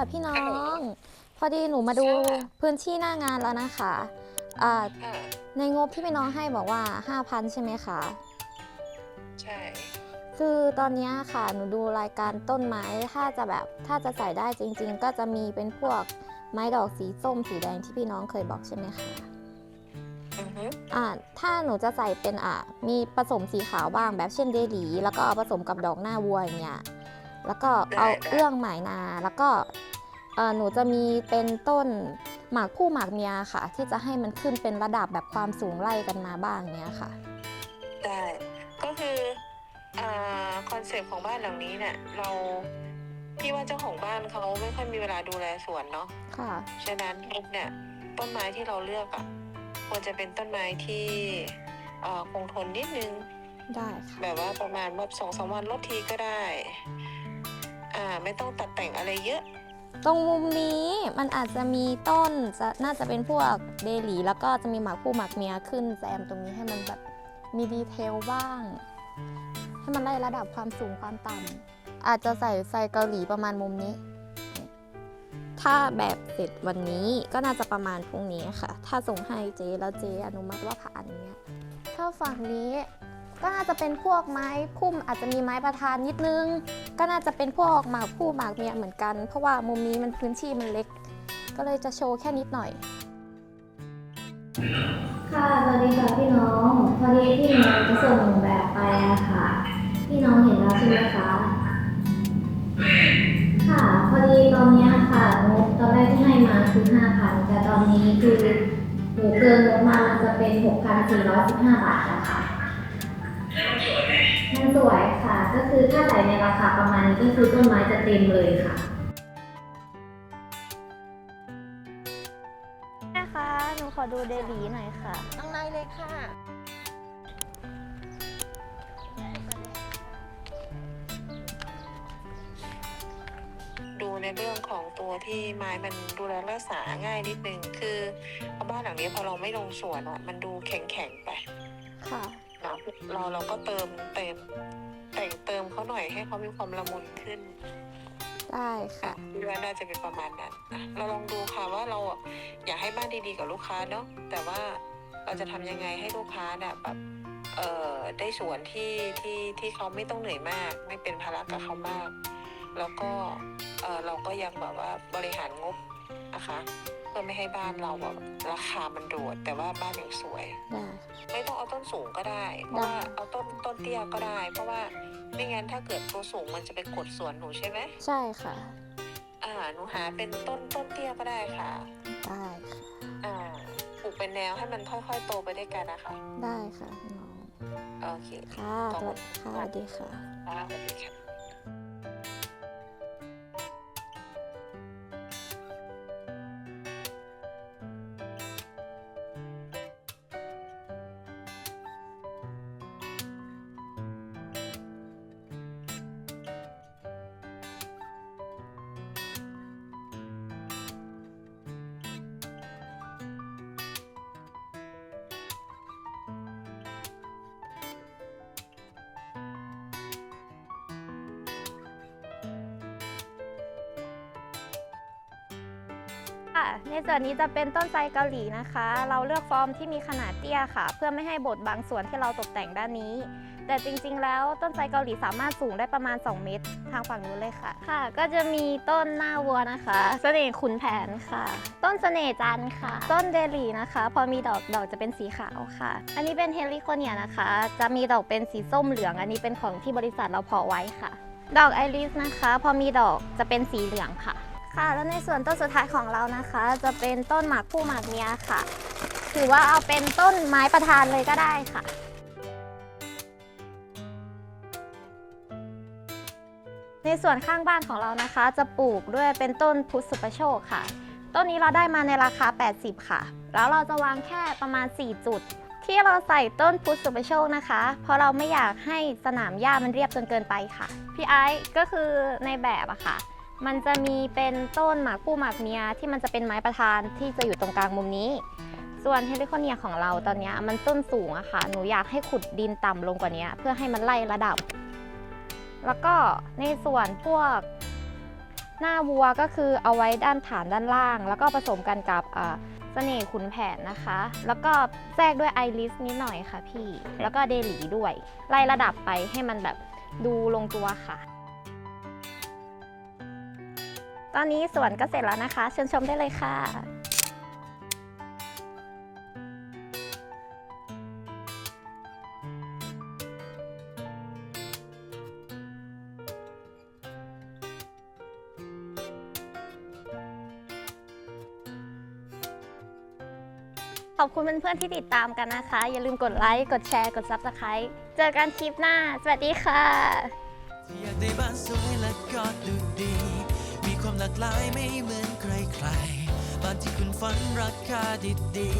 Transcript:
ค่ะพี่น้อฮัลโหลงพอดีหนูมาดูค่ะพื้นที่หน้างานแล้วนะคะอ่าอ่าในงบที่พี่น้องให้บอกว่า 5,000 ใช่ไหมคะ ใช่ คือตอนเนี้ยค่ะหนูดูรายการต้นไม้ถ้าจะแบบถ้าจะใส่ได้จริง ๆ ก็จะมีเป็นพวกไม้ดอกสีส้มสีแดงที่พี่น้องเคยบอกใช่ไหมคะอือฮึอ่าถ้าหนูจะใส่เป็นอะมีผสมสีขาวบ้างแบบเช่นเดหลีแล้วก็เอาผสมกับดอกหน้าวัวอย่างเงี้ยแล้วก็เอาเอื้องหมายนาแล้วก็เอ่อ หนูจะมีเป็นต้นหมากผู้หมากเมียค่ะ ที่จะให้มันขึ้นเป็นระดับแบบความสูงไล่กันมาบ้างเนี้ยค่ะ ได้ก็คืออ่าคอนเซปต์ของบ้านหลังนี้เนี่ยเราพี่ว่าเจ้าของบ้านเขาไม่ค่อยมีเวลาดูแลสวนเนาะค่ะฉะนั้นเนี่ยต้นไม้ที่เราเลือกอะ่ะควรจะเป็นต้นไม้ที่เอ่อคงทนนิดนึงได้ค่ะแบบว่าประมาณแบบสองสามวันลดทีก็ได้ อ่าไม่ต้องตัดแต่งอะไรเยอะ ตรงมุมนี้มันอาจจะมีต้นจะน่าจะเป็นพวกเดลีแล้วก็จะมีหมากผู้หมากเมียขึ้นแซมตรงนี้ให้มันแบบมีดีเทลบ้าง ให้มันไล่ระดับความสูงความต่ำอาจจะใส่ไซเกาหลีประมาณมุมนี้ ถ้าแบบเสร็จวันนี้ก็น่าจะประมาณพรุ่งนี้ค่ะ ถ้าส่งให้เจแล้วเจอนุมัติว่าผ่านเนี้ยถ้าฝั่งนี้ ก็น่าจะเป็นพวกไม้พุ่มอาจจะมีไม้ประธานนิดนึง ก็น่าจะเป็นพวกหมากผู้หมากเมียเหมือนกัน เพราะว่ามุมนี้มันพื้นที่มันเล็ก ก็เลยจะโชว์แค่นิดหน่อย ค่ะสวัสดีค่ะพี่น้อง พอดีพี่น้องจะส่งแบบไปอะค่ะ พี่น้องเห็นแล้วใช่ไหมคะ ค่ะพอดีตอนเนี้ยค่ะงบตอนแรกที่ให้มาคือ5,000แต่ตอนนี้คือหนูเกินงบมามันจะเป็น6,415บาทแล้วค่ะ มันสวยค่ะ ก็คือถ้าใส่ในราคาประมาณนี้ก็คือต้นไม้จะเต็มเลยค่ะนะคะหนูขอดูเดลีหน่อยค่ะ ข้างในเลยค่ะ ดูในเรื่องของตัวที่ไม้มันดูแลรักษาง่ายนิดนึง คือบ้านหลังนี้พอเราไม่ลงสวนอะมันดูแข็งๆไป ค่ะ เนาะเราเราก็เติมเติมแต่งเติมเขาหน่อยให้เขามีความละมุนขึ้นได้ค่ะคิดว่าน่าจะเป็นประมาณนั้นอะเราลองดูค่ะว่าเราอะอยากให้บ้านดีๆกับลูกค้าเนาะแต่ว่าเราจะทำยังไงให้ลูกค้าเนี่ยแบบเอ่อได้สวนที่ที่ที่เขาไม่ต้องเหนื่อยมาก ไม่เป็นภาระกับเขามาก แล้วก็เออเราก็ยังแบบว่าบริหารงบนะคะเพื่อไม่ให้บ้านเราแบบราคามันโดดแต่ว่าบ้านยังสวย เตี้ยก็ได้ เพราะว่าไม่งั้นถ้าเกิดตัวสูงมันจะไปกดสวนหนูใช่ไหมใช่ค่ะ อ่าหนูหาเป็นต้นต้นเตี้ยก็ได้ค่ะ ได้ค่ะ อ่าปลูกเป็นแนวให้มันค่อยๆ โตไปด้วยกันนะคะได้ค่ะน้องโอเคค่ะสวัสดีค่ะสวัสดีค่ะค่ะสวัสดีค่ะ ในส่วนนี้จะเป็นต้นไทรเกาหลีนะคะ เราเลือกฟอร์มที่มีขนาดเตี้ยค่ะ เพื่อไม่ให้บดบางส่วนที่เราตกแต่งด้านนี้ แต่จริงๆ แล้วต้นไทรเกาหลีสามารถสูงได้ประมาณ 2 เมตร ทางฝั่งนู้นเลยค่ะ ค่ะ ก็จะมีต้นหน้าวัวนะคะ เสน่ห์ขุนแผนค่ะ ต้นเสน่ห์จันค่ะ ต้นเดลี่นะคะ พอมีดอกดอกจะเป็นสีขาวค่ะ อันนี้เป็นเฮลิโคเนียนะคะ จะมีดอกเป็นสีส้มเหลือง อันนี้เป็นของที่บริษัทเราเพาะไว้ค่ะ ดอกไอริสนะคะ พอมีดอกจะเป็นสีเหลืองค่ะ ค่ะ แล้วในส่วนต้นสุดท้ายของเรานะคะ จะเป็นต้นหมากผู้หมากเมียค่ะ ถือว่าเอาเป็นต้นไม้ประธานเลยก็ได้ค่ะในส่วนข้างบ้านของเรานะคะ จะปลูกด้วยเป็นต้นพุทธสุปโชคค่ะ ต้นนี้เราได้มาในราคา 80 ค่ะ แล้วเราจะวางแค่ประมาณ 4 จุด ที่เราใส่ต้นพุทธสุปโชคนะคะ เพราะเราไม่อยากให้สนามหญ้ามันเรียบจนเกินไปค่ะ พี่ไอซ์ก็คือในแบบอะค่ะ มันจะมีเป็นต้นหมากผู้หมากเมียที่มันจะเป็นไม้ประธานที่จะอยู่ตรงกลางมุมนี้ ส่วนเฮลิคอเนียของเราตอนนี้มันต้นสูงอะค่ะ หนูอยากให้ขุดดินต่ำลงกว่านี้เพื่อให้มันไล่ระดับ แล้วก็ในส่วนพวกหน้าวัวก็คือเอาไว้ด้านฐานด้านล่าง แล้วก็ผสมกันกับเสน่ห์ขุนแผนนะคะ แล้วก็แทรกด้วยไอริสนิดหน่อยค่ะพี่ แล้วก็เดลีด้วย ไล่ระดับไปให้มันแบบดูลงตัวค่ะ ตอนนี้สวนก็เสร็จแล้วนะคะ เชิญชมได้เลยค่ะขอบคุณเพื่อนๆที่ติดตามกันนะคะ อย่าลืมกดไลค์ กดแชร์ กด Subscribe เจอกันคลิปหน้า สวัสดีค่ะ ความหลากหลายไม่เหมือนใครๆบ้านที่คุณฝันราคาดีๆ